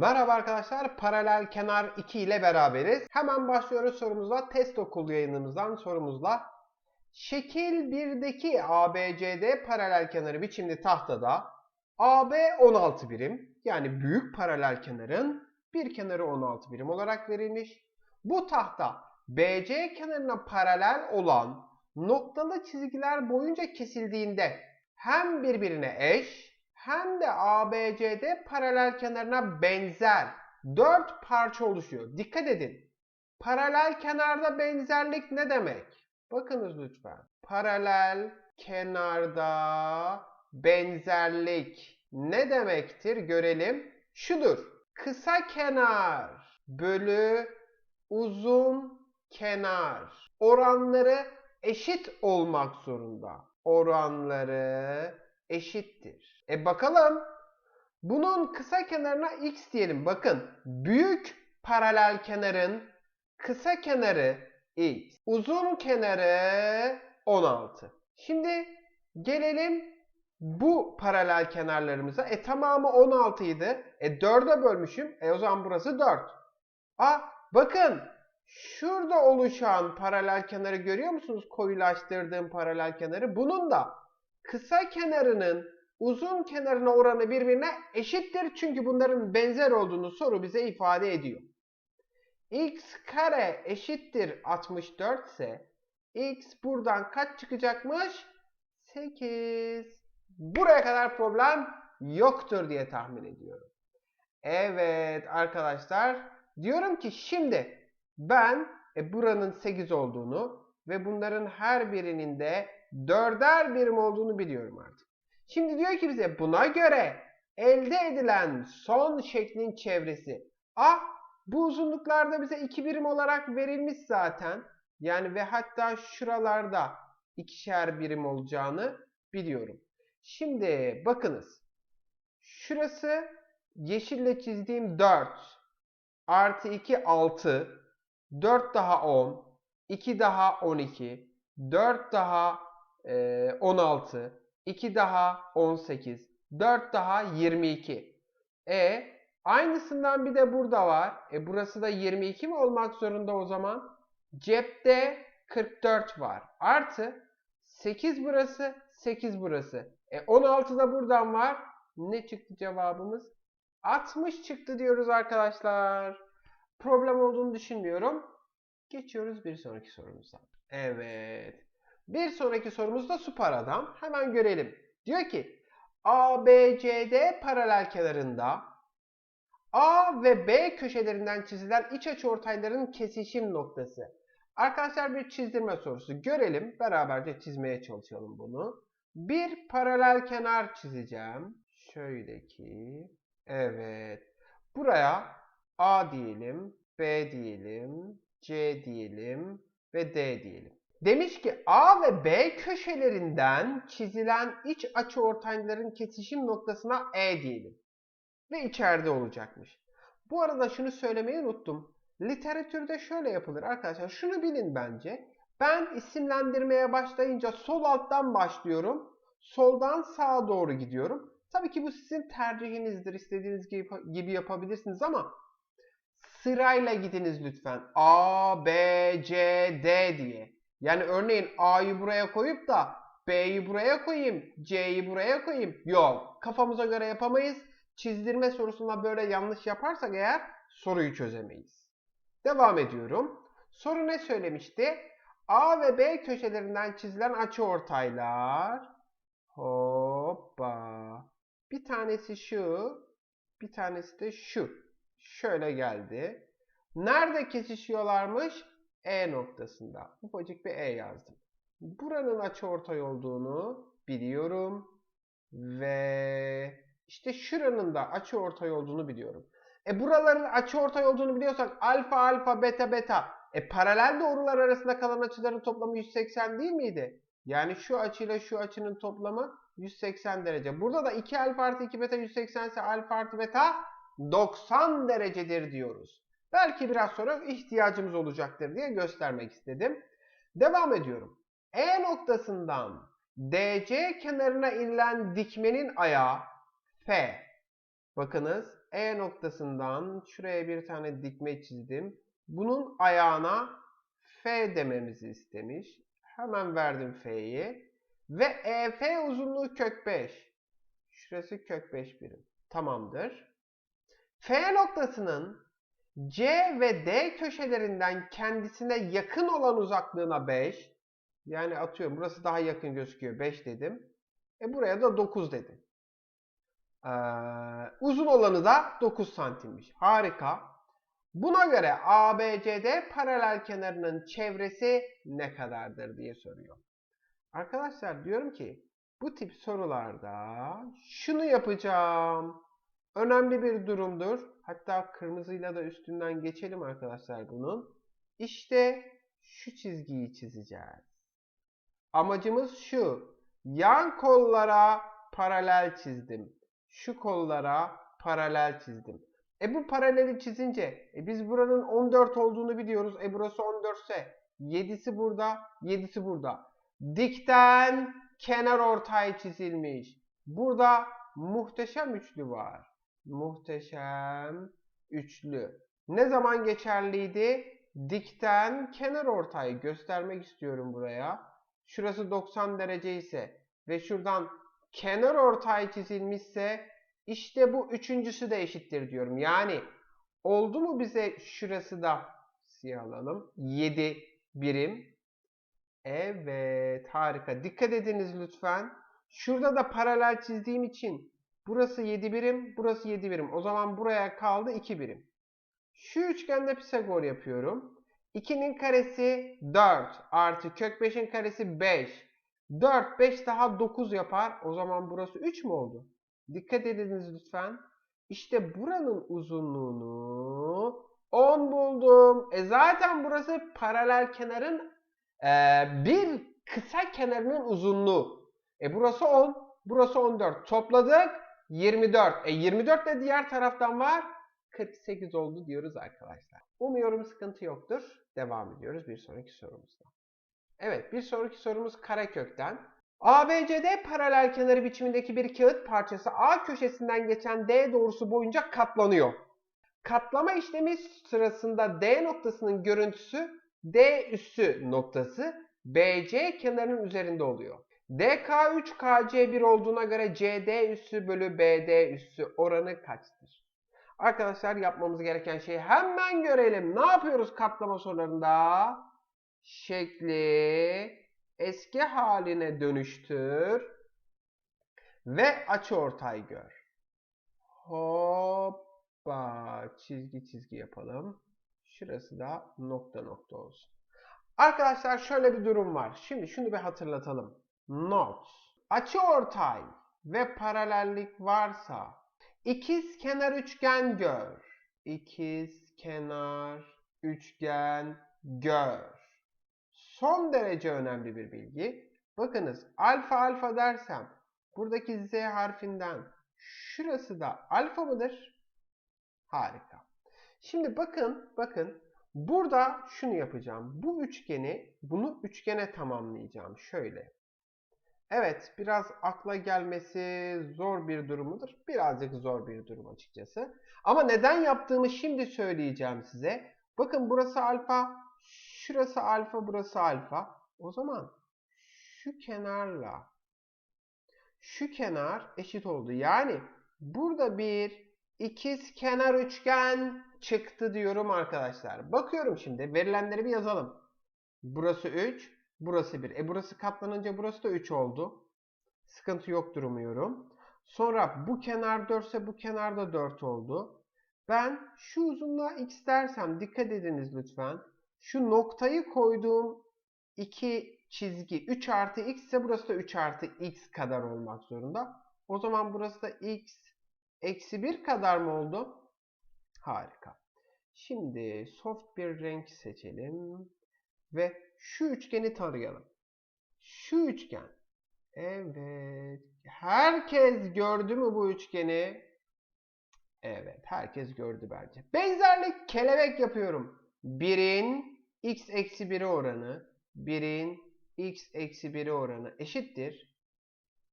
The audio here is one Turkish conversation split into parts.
Merhaba arkadaşlar, paralel kenar 2 ile beraberiz. Hemen başlıyoruz sorumuzla. Test okul yayınımızdan sorumuzla. Şekil 1'deki ABCD paralel kenarı biçimli tahtada AB 16 birim yani büyük paralel kenarın bir kenarı 16 birim olarak verilmiş. Bu tahta BC kenarına paralel olan noktalı çizgiler boyunca kesildiğinde hem birbirine eş hem de ABCD paralel kenarına benzer 4 parça oluşuyor. Dikkat edin. Paralel kenarda benzerlik ne demek? Bakınız lütfen. Paralel kenarda benzerlik ne demektir görelim. Şudur. Kısa kenar bölü uzun kenar oranları eşit olmak zorunda. Oranları eşittir. E bakalım. Bunun kısa kenarına x diyelim. Bakın büyük paralel kenarın kısa kenarı x. Uzun kenarı 16. Şimdi gelelim bu paralel kenarlarımıza. E tamamı 16 idi. E 4'e bölmüşüm. E o zaman burası 4. Aa bakın şurada oluşan paralel kenarı görüyor musunuz? Koyulaştırdığım paralel kenarı. Bunun da kısa kenarının uzun kenarına oranı birbirine eşittir. Çünkü bunların benzer olduğunu soru bize ifade ediyor. x kare eşittir 64 ise x buradan kaç çıkacakmış? 8. Buraya kadar problem yoktur diye tahmin ediyorum. Evet arkadaşlar diyorum ki şimdi ben e, buranın 8 olduğunu ve bunların her birinin de dörder birim olduğunu biliyorum artık. Şimdi diyor ki bize buna göre elde edilen son şeklin çevresi. Ah bu uzunluklarda bize iki birim olarak verilmiş zaten. Yani ve hatta şuralarda ikişer birim olacağını biliyorum. Şimdi bakınız. Şurası yeşille çizdiğim 4 artı 2 6 4 daha 10 2 daha 12 4 daha e, 16 2 daha 18 4 daha 22 e aynısından bir de burada var. E burası da 22 mi olmak zorunda o zaman? Cepte 44 var. Artı 8 burası 8 burası. E 16 da buradan var. Ne çıktı cevabımız? 60 çıktı diyoruz arkadaşlar. Problem olduğunu düşünmüyorum. Geçiyoruz bir sonraki sorumuza. Evet. Bir sonraki sorumuz da süper adam. Hemen görelim. Diyor ki ABCD paralel kenarında A ve B köşelerinden çizilen iç açıortayların kesişim noktası. Arkadaşlar bir çizdirme sorusu. Görelim. Beraberce çizmeye çalışalım bunu. Bir paralel kenar çizeceğim. Şöyle ki. Evet. Buraya A diyelim. B diyelim. C diyelim. Ve D diyelim. Demiş ki A ve B köşelerinden çizilen iç açıortayların kesişim noktasına E diyelim. Ve içeride olacakmış. Bu arada şunu söylemeyi unuttum. Literatürde şöyle yapılır arkadaşlar. Şunu bilin bence. Ben isimlendirmeye başlayınca sol alttan başlıyorum. Soldan sağa doğru gidiyorum. Tabii ki bu sizin tercihinizdir. İstediğiniz gibi yapabilirsiniz ama sırayla gidiniz lütfen. A, B, C, D diye. Yani örneğin A'yı buraya koyup da B'yi buraya koyayım, C'yi buraya koyayım. Yok. Kafamıza göre yapamayız. Çizdirme sorusunda böyle yanlış yaparsak eğer soruyu çözemeyiz. Devam ediyorum. Soru ne söylemişti? A ve B köşelerinden çizilen açıortaylar. Hoppa. Bir tanesi şu, bir tanesi de şu. Şöyle geldi. Nerede kesişiyorlarmış? E noktasında. Ufacık bir E yazdım. Buranın açıortay olduğunu biliyorum. Ve işte şuranın da açıortay olduğunu biliyorum. E buraların açıortay olduğunu biliyorsak alfa alfa beta beta. E paralel doğrular arasında kalan açıların toplamı 180 değil miydi? Yani şu açıyla şu açının toplamı 180 derece. Burada da 2 alfa artı 2 beta 180 ise alfa artı beta 90 derecedir diyoruz. Belki biraz sonra ihtiyacımız olacaktır diye göstermek istedim. Devam ediyorum. E noktasından DC kenarına inilen dikmenin ayağı F. Bakınız E noktasından şuraya bir tane dikme çizdim. Bunun ayağına F dememizi istemiş. Hemen verdim F'yi. Ve EF uzunluğu kök 5. Şurası kök 5 birim. Tamamdır. F noktasının C ve D köşelerinden kendisine yakın olan uzaklığına 5. Yani atıyorum burası daha yakın gözüküyor 5 dedim. E buraya da 9 dedim. Ee, uzun olanı da 9 santimmiş. Harika. Buna göre ABCD paralel kenarının çevresi ne kadardır diye soruyor. Arkadaşlar diyorum ki bu tip sorularda şunu yapacağım. Önemli bir durumdur. Hatta kırmızıyla da üstünden geçelim arkadaşlar bunun. İşte şu çizgiyi çizeceğiz. Amacımız şu. Yan kollara paralel çizdim. Şu kollara paralel çizdim. E bu paraleli çizince e biz buranın 14 olduğunu biliyoruz. E burası 14 ise 7'si burada, 7'si burada. Dikten kenar ortay çizilmiş. Burada muhteşem üçlü var. Muhteşem üçlü. Ne zaman geçerliydi? Dikten kenar ortayı göstermek istiyorum buraya. Şurası 90 derece ise ve şuradan kenar ortay çizilmişse işte bu üçüncüsü de eşittir diyorum. Yani oldu mu bize şurası da siyah alalım. 7 birim. Evet harika. Dikkat ediniz lütfen. Şurada da paralel çizdiğim için burası 7 birim, burası 7 birim. O zaman buraya kaldı 2 birim. Şu üçgende Pisagor yapıyorum. 2'nin karesi 4 artı kök 5'in karesi 5. 4, 5 daha 9 yapar. O zaman burası 3 mü oldu? Dikkat ediniz lütfen. İşte buranın uzunluğunu 10 buldum. E zaten burası paralel kenarın e, bir kısa kenarının uzunluğu. E burası 10, burası 14. Topladık 24. E 24 de diğer taraftan var. 48 oldu diyoruz arkadaşlar. Umuyorum sıkıntı yoktur. Devam ediyoruz bir sonraki sorumuzda. Evet bir sonraki sorumuz karekökten. ABCD paralel kenarı biçimindeki bir kağıt parçası A köşesinden geçen D doğrusu boyunca katlanıyor. Katlama işlemi sırasında D noktasının görüntüsü D üssü noktası BC kenarının üzerinde oluyor. DK3 KC1 olduğuna göre CD üssü bölü BD üssü oranı kaçtır? Arkadaşlar yapmamız gereken şeyi hemen görelim. Ne yapıyoruz katlama sorularında? Şekli eski haline dönüştür ve açıortay gör. Hoppa çizgi çizgi yapalım. Şurası da nokta nokta olsun. Arkadaşlar şöyle bir durum var. Şimdi şunu bir hatırlatalım. Not. Açıortay ve paralellik varsa ikiz kenar üçgen gör. İkiz kenar üçgen gör. Son derece önemli bir bilgi. Bakınız alfa alfa dersem buradaki z harfinden şurası da alfa mıdır? Harika. Şimdi bakın bakın burada şunu yapacağım. Bu üçgeni bunu üçgene tamamlayacağım. Şöyle. Evet biraz akla gelmesi zor bir durumudur. Birazcık zor bir durum açıkçası. Ama neden yaptığımı şimdi söyleyeceğim size. Bakın burası alfa, şurası alfa, burası alfa. O zaman şu kenarla şu kenar eşit oldu. Yani burada bir ikiz kenar üçgen çıktı diyorum arkadaşlar. Bakıyorum şimdi verilenleri bir yazalım. Burası 3, burası 1. E burası katlanınca burası da 3 oldu. Sıkıntı yok durmuyorum. Sonra bu kenar 4 ise bu kenar da 4 oldu. Ben şu uzunluğa x dersem dikkat ediniz lütfen. Şu noktayı koyduğum iki çizgi 3 artı x ise burası da 3 artı x kadar olmak zorunda. O zaman burası da x eksi 1 kadar mı oldu? Harika. Şimdi soft bir renk seçelim. Ve şu üçgeni tarayalım. Şu üçgen. Evet. Herkes gördü mü bu üçgeni? Evet. Herkes gördü bence. Benzerlik kelebek yapıyorum. 1'in x eksi 1'i oranı. 1'in x eksi 1'i oranı eşittir.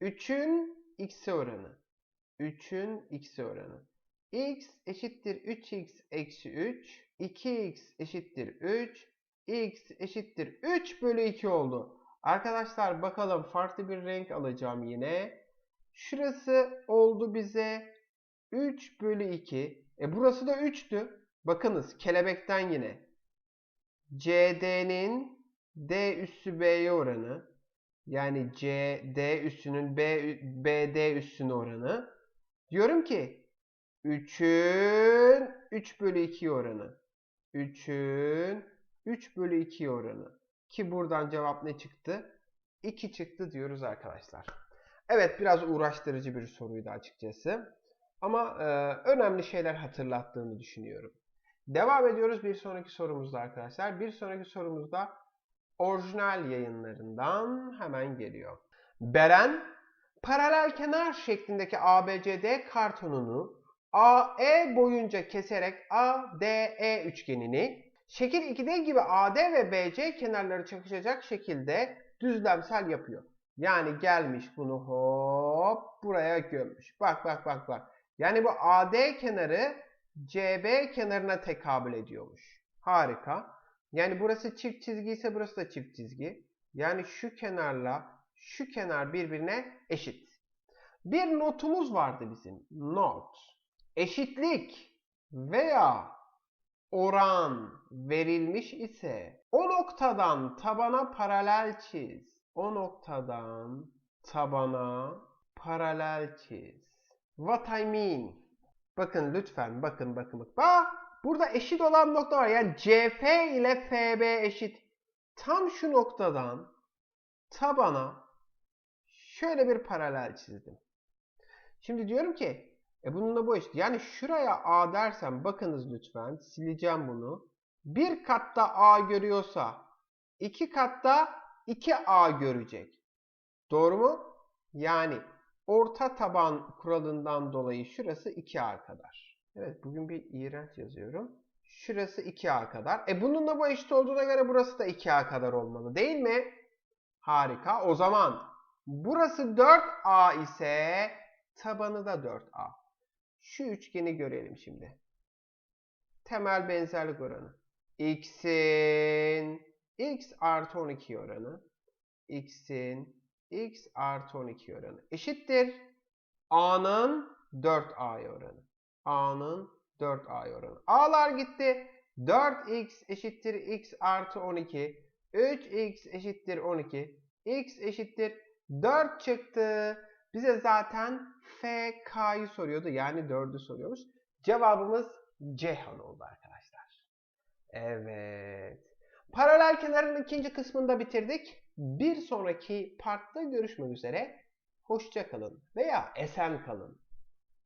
3'ün x'e oranı. 3'ün x'e oranı. x eşittir 3x eksi 3, 2x eşittir 3, x eşittir 3 bölü 2 oldu. Arkadaşlar bakalım farklı bir renk alacağım yine. Şurası oldu bize 3 bölü 2. E burası da 3'tü. Bakınız kelebekten yine. CD'nin D üssü B'ye oranı. Yani CD üssünün B, BD üssüne oranı. Diyorum ki 3'ün 3 bölü 2 oranı. 3'ün 3 bölü 2 oranı. Ki buradan cevap ne çıktı? 2 çıktı diyoruz arkadaşlar. Evet biraz uğraştırıcı bir soruydu açıkçası. Ama e, önemli şeyler hatırlattığını düşünüyorum. Devam ediyoruz bir sonraki sorumuzda arkadaşlar. Bir sonraki sorumuzda orijinal yayınlarından hemen geliyor. Beren, paralel kenar şeklindeki ABCD kartonunu AE boyunca keserek ADE üçgenini şekil 2'de gibi AD ve BC kenarları çakışacak şekilde düzlemsel yapıyor. Yani gelmiş bunu hop buraya gömmüş. Bak bak bak bak. Yani bu AD kenarı CB kenarına tekabül ediyormuş. Harika. Yani burası çift çizgi ise burası da çift çizgi. Yani şu kenarla şu kenar birbirine eşit. Bir notumuz vardı bizim. Not. Eşitlik veya oran verilmiş ise o noktadan tabana paralel çiz. O noktadan tabana paralel çiz. What I mean? Bakın lütfen bakın bakın. Bak burada eşit olan nokta var. Yani CF ile FB eşit. Tam şu noktadan tabana şöyle bir paralel çizdim. Şimdi diyorum ki e bununla bu eşit. Yani şuraya A dersem bakınız lütfen sileceğim bunu. Bir katta A görüyorsa iki katta 2A görecek. Doğru mu? Yani orta taban kuralından dolayı şurası 2A kadar. Evet bugün bir iğrenç yazıyorum. Şurası 2A kadar. E bununla bu eşit olduğuna göre burası da 2A kadar olmalı değil mi? Harika. O zaman burası 4A ise tabanı da 4A. Şu üçgeni görelim şimdi. Temel benzerlik oranı. X'in x artı 12 oranı. X'in x artı 12 oranı eşittir. A'nın 4A oranı. A'nın 4A oranı. A'lar gitti. 4x eşittir x artı 12. 3x eşittir 12. x eşittir 4 çıktı. Bize zaten FK'yı soruyordu. Yani 4'ü soruyormuş. Cevabımız Ceyhan oldu arkadaşlar. Evet. Paralel kenarın ikinci kısmını da bitirdik. Bir sonraki partta görüşmek üzere. Hoşça kalın veya esen kalın.